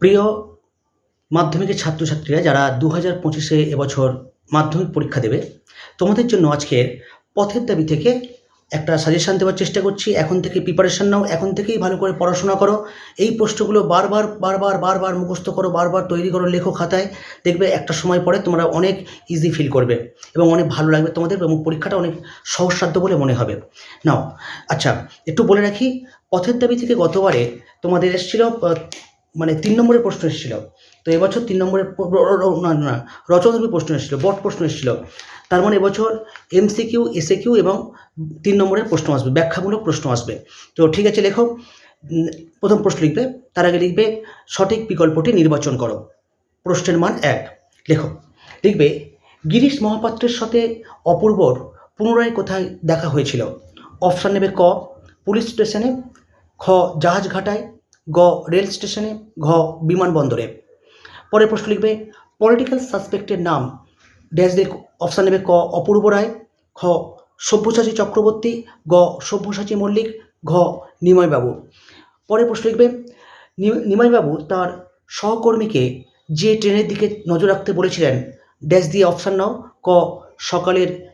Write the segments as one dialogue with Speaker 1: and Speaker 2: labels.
Speaker 1: প্রিয় মাধ্যমিকের ছাত্রছাত্রীরা যারা দু হাজার পঁচিশে এবছর মাধ্যমিক পরীক্ষা দেবে, তোমাদের জন্য আজকের পথের দাবি থেকে একটা সাজেশান দেওয়ার চেষ্টা করছি। এখন থেকে প্রিপারেশান নাও, এখন থেকেই ভালো করে পড়াশোনা করো। এই প্রশ্নগুলো বারবার বারবার বারবার মুখস্থ করো, বারবার তৈরি করো লেখো খাতায়। দেখবে একটা সময় পরে তোমরা অনেক ইজি ফিল করবে এবং অনেক ভালো লাগবে তোমাদের এবং পরীক্ষাটা অনেক সহজসাধ্য বলে মনে হবে। নাও আচ্ছা একটু বলে রাখি, পথের দাবি থেকে গতবারে তোমাদের এসেছিল মানে তিন নম্বরের প্রশ্ন এসেছিল। তো এবছর তিন নম্বরের না না রচনাধর্মী প্রশ্ন এসেছিল বট প্রশ্ন এসেছিল। তার মানে এবছর এমসিকিউ এসএকিউ এবং তিন নম্বরের প্রশ্ন আসবে ব্যাখ্যামূলক প্রশ্ন আসবে। তো ঠিক আছে লেখো উম, প্রথম প্রশ্ন লিখবে তার আগে লিখবে সঠিক বিকল্পটি নির্বাচন করো। প্রশ্নের মান এক। লেখো লিখবে গিরিশ মহাপাত্রের সাথে অপূর্বর পুনরায় কোথায় দেখা হয়েছিল? অপশান নেবে ক পুলিশ স্টেশনে খ জাহাজ ঘাটায় গ রেল স্টেশনে, ঘ বিমানবন্দরে পরের প্রশ্ন লিখবে পলিটিক্যাল সাসপেক্টের নাম ড্যাশ দিয়ে অপশান নেবে ক অপূর্ব রায়, খ সব্যসাচী চক্রবর্তী, গ সব্যসাচী মল্লিক, ঘ নিময়বাবু পরের প্রশ্ন লিখবে, নি- নিমাইবাবু তার সহকর্মীকে যে ট্রেনের দিকে নজর রাখতে বলেছিলেন, ড্যাশ দিয়ে অপশান নাও, ক সকালের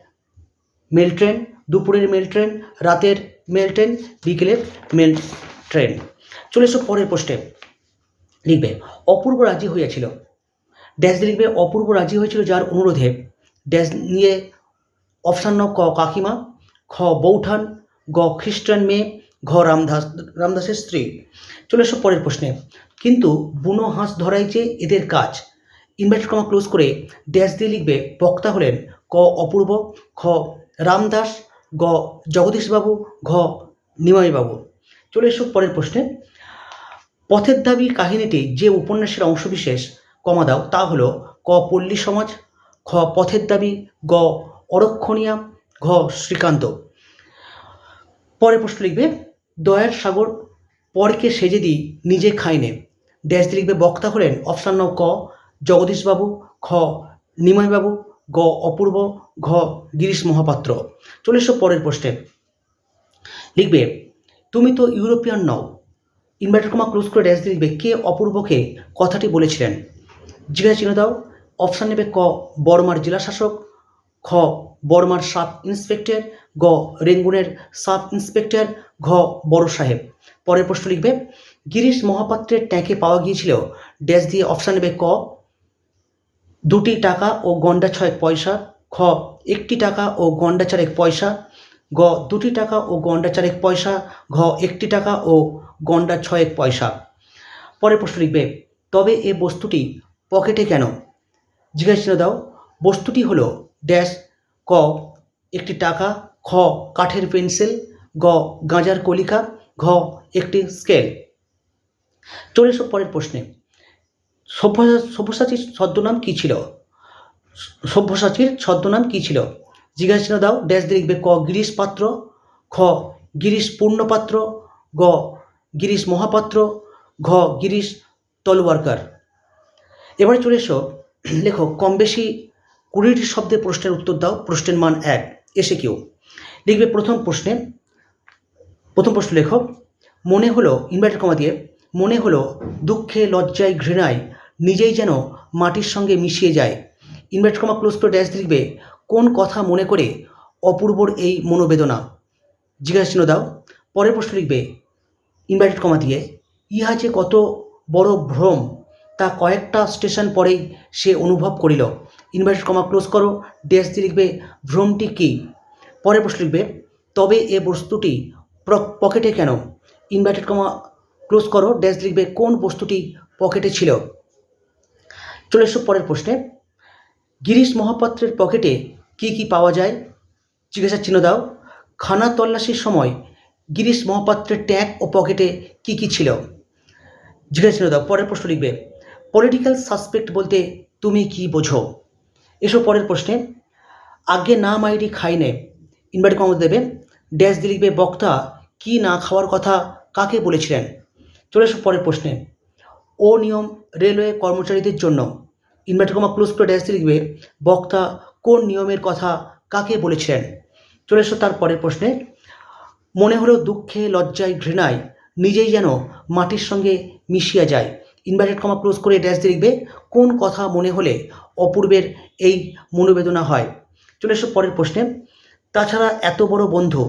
Speaker 1: মেল ট্রেন, দুপুরের মেল ট্রেন, রাতের মেল ট্রেন, বিকেলের মেল ট্রেন। চলে এসো পরের প্রশ্নে লিখবে, অপূর্ব রাজি হইয়াছিল। ড্যাশ লিখবে, অপূর্ব রাজি হয়েছিল যার অনুরোধে। ড্যাশ নিয়ে অপশান ন ক কাকিমা, খ বৌঠান, গ খ্রিস্টান মেয়ে, ঘ রামদাস, রামদাসের স্ত্রী। চলে এসো পরের প্রশ্নে। কিন্তু বুনো হাঁস ধরাই যে এদের কাজ। ইনভার্টেড কমা ক্লোজ করে ড্যাশ দিয়ে লিখবে, বক্তা হলেন ক অপূর্ব, খ রামদাস, গ জগদীশবাবু, ঘ নিমাইবাবু। চলে এসো পরের প্রশ্নে। পথের দাবি কাহিনীটি যে উপন্যাসের অংশবিশেষ কমা দাও, তা হলো ক পল্লী সমাজ, খ পথের দাবি, গ অরক্ষণীয়া, ঘ শ্রীকান্ত। পরের প্রশ্ন লিখবে, দয়ার সাগর পরকে সেজে দিই, নিজে খাইনে ড্যাশ লিখবে, বক্তা হলেন অপশান নং ক, জগদীশবাবু, খ নিময়বাবু গ অপূর্ব, ঘ গিরিশ মহাপাত্র। চলে এসো পরের প্রশ্নে। লিখবে তুমি তো ইউরোপিয়ান নও। ইনভার্টার কমা ক্লোজ করে ড্যাশ দিয়ে কে অপূর্বকে কথাটি বলেছিলেন? জিজ্ঞাসা চিহ্ন দাও। অপশান নেবে ক বর্মার জেলা শাসক, খ বর্মার সাব ইন্সপেক্টর, গ, রেঙ্গুনের সাব ইন্সপেক্টর, ঘ, বড় সাহেব। পরের প্রশ্ন লিখবে, গিরিশ মহাপাত্রের ট্যাঙ্কে পাওয়া গিয়েছিল। ড্যাশ দিয়ে অপশান নেবে ক, দুটি টাকা ও গন্ডা ছয়েক পয়সা, খ, একটি টাকা ও গন্ডা চারেক পয়সা গ, দুটি টাকা ও গন্ডা চারেক পয়সা, ঘ, একটি টাকা ও গন্ডা ছয়েক পয়সা। পরের প্রশ্ন লিখবে, তবে এ বস্তুটি পকেটে কেন? জিজ্ঞাসা চিহ্ন দাও, বস্তুটি হলো ড্যাশ, ক, একটি টাকা, খ, কাঠের পেন্সিল, গ, গাঁজার কলিকা, ঘ, একটি স্কেল। চলে এসো পরের প্রশ্নে। সভ্য সব্যসাচীর ছদ্মনাম কী ছিল? সভ্যসাচীর ছদ্মনাম কী ছিল? জিজ্ঞাসা দাও, ড্যাশ দিয়ে লিখবে ক গিরিশ পাত্র, খ গিরিশ পূর্ণপাত্র, গ গিরিশ মহাপাত্র, ঘ গিরিশ তলওয়ারকার। এবারে চলে এসো। লেখো, কম বেশি কুড়িটি শব্দের প্রশ্নের উত্তর দাও, প্রশ্নের মান এক। এসে কেউ। লিখবে প্রথম প্রশ্নে, প্রথম প্রশ্ন লেখো, মনে হলো, ইনভার্টার কমা দিয়ে, মনে হলো দুঃখে লজ্জায় ঘৃণায়, নিজেই যেন মাটির সঙ্গে মিশিয়ে যায়। ইনভার্টার কমা ক্লোজ করে ড্যাশ লিখবে কোন কথা মনে করে অপূর্বর এই মনোবেদনা? জিজ্ঞাসা চিহ্ন দাও। পরের প্রশ্ন লিখবে ইনভার্টেড কমা দিয়ে, ইহা যে কত বড় ভ্রম, তা কয়েকটা স্টেশন পরেই সে অনুভব করিল। ইনভার্টেড কমা ক্লোজ করো। ড্যাশ দিয়ে লিখবে, ভ্রমটি কী? পরের প্রশ্ন লিখবে, তবে এ বস্তুটি পকেটে কেন? ইনভার্টেড কমা ক্লোজ করো। ড্যাশ লিখবে, কোন বস্তুটি পকেটে ছিল? চলে এসো পরের প্রশ্নে। গিরিশ মহাপাত্রের পকেটে কি কি পাওয়া যায়? জিজ্ঞাসা চিহ্ন দাও। খানা তল্লাশির সময় গিরিশ মহাপাত্রের ট্যাগ ও পকেটে কি কি ছিল? জিজ্ঞাসা চিহ্ন দাও, পরের প্রশ্ন লিখবে। পলিটিক্যাল সাসপেক্ট বলতে তুমি কি বোঝো? এসব পরের প্রশ্নে। আগে না মাইরি খাই নে। ইনভার্ট কম দেবে। ড্যাশ দিয়ে লিখবে, বক্তা, কি না খাওয়ার কথা কাকে বলেছিলেন? চলে এসো পরের প্রশ্নে। ও নিয়ম রেলওয়ে কর্মচারীদের জন্য। ইনভার্টার কমা ক্লোজ করে ড্যাশ দিয়ে লিখবে, বক্তা কোন নিয়মের কথা কাকে বলেছিলেন চলে এসো তার পরের প্রশ্নে। মনে হলো দুঃখে লজ্জায় ঘৃণায়, নিজেই যেন মাটির সঙ্গে মিশিয়া যায়। ইনভার্টেড কমা ক্লোজ করে ড্যাশ দিয়ে লিখবে, কোন কথা মনে হলে অপূর্বের এই মনোবেদনা হয়? চলে এসো পরের প্রশ্নে। তাছাড়া এত বড় বন্ধু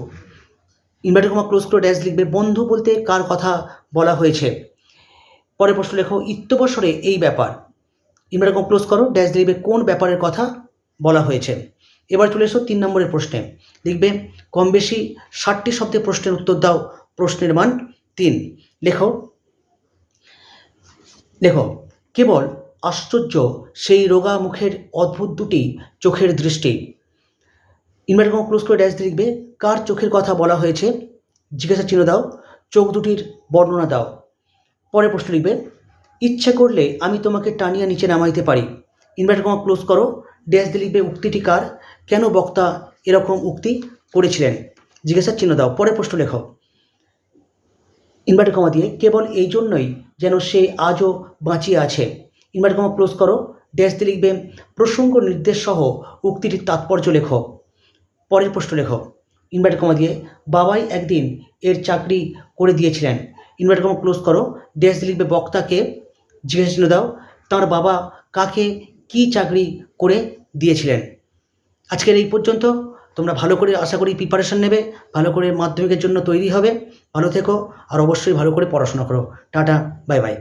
Speaker 1: ইনভার্টেড কমা ক্লোজ করে ড্যাশ লিখবে, বন্ধু বলতে কার কথা বলা হয়েছে? পরের প্রশ্ন লেখো ইত্যবসরে এই ব্যাপার। ইনভার্টেড কমা ক্লোজ করো ড্যাশ লিখবে, কোন ব্যাপারের কথা বলা হয়েছে। এবার চলে এসো তিন নম্বরের প্রশ্নে। লিখবে, কম বেশি ষাটটি শব্দে প্রশ্নের উত্তর দাও। প্রশ্নের মান তিন। লেখো। লেখো, কেবল আশ্চর্য সেই রোগা মুখের অদ্ভুত দুটি চোখের দৃষ্টি। ইনভার্টার কমা ক্লোজ করে ড্যাশ লিখবে, কার চোখের কথা বলা হয়েছে? জিজ্ঞাসা চিহ্ন দাও, চোখ দুটির বর্ণনা দাও। পরের প্রশ্ন লিখবে, ইচ্ছে করলে আমি তোমাকে টানিয়া নিচে নামাইতে পারি। ইনভার্টার কমা ক্লোজ করো ড্যাশ লিখবে উক্তিটি কার? কেন বক্তা এরকম উক্তি করেছিলেন? জিজ্ঞাসার চিহ্ন দাও, পরের প্রশ্ন লেখো। ইনভার্টার কমা দিয়ে, কেবল এই জন্যই যেন সে আজও বাঁচিয়ে আছে। ইনভার্টার কমা ক্লোজ করো ড্যাশ দিয়ে লিখবে প্রসঙ্গ নির্দেশ সহ উক্তিটির তাৎপর্য লেখো। পরের প্রশ্ন লেখো। ইনভার্টার কমা দিয়ে, বাবাই একদিন এর চাকরি করে দিয়েছিলেন। ইনভার্টার কমা ক্লোজ করো ড্যাশ দিয়ে লিখবে বক্তাকে জিজ্ঞাসা চিহ্ন দাও, তাঁর বাবা কাকে কি চাকরি করে দিয়েছিলেন? আজকের এই পর্যন্ত। তোমরা ভালো করে আশা করি প্রিপারেশন নেবে, ভালো করে মাধ্যমিকের জন্য তৈরি হবে। ভালো থেকো আর অবশ্যই ভালো করে পড়াশোনা করো। Tata bye bye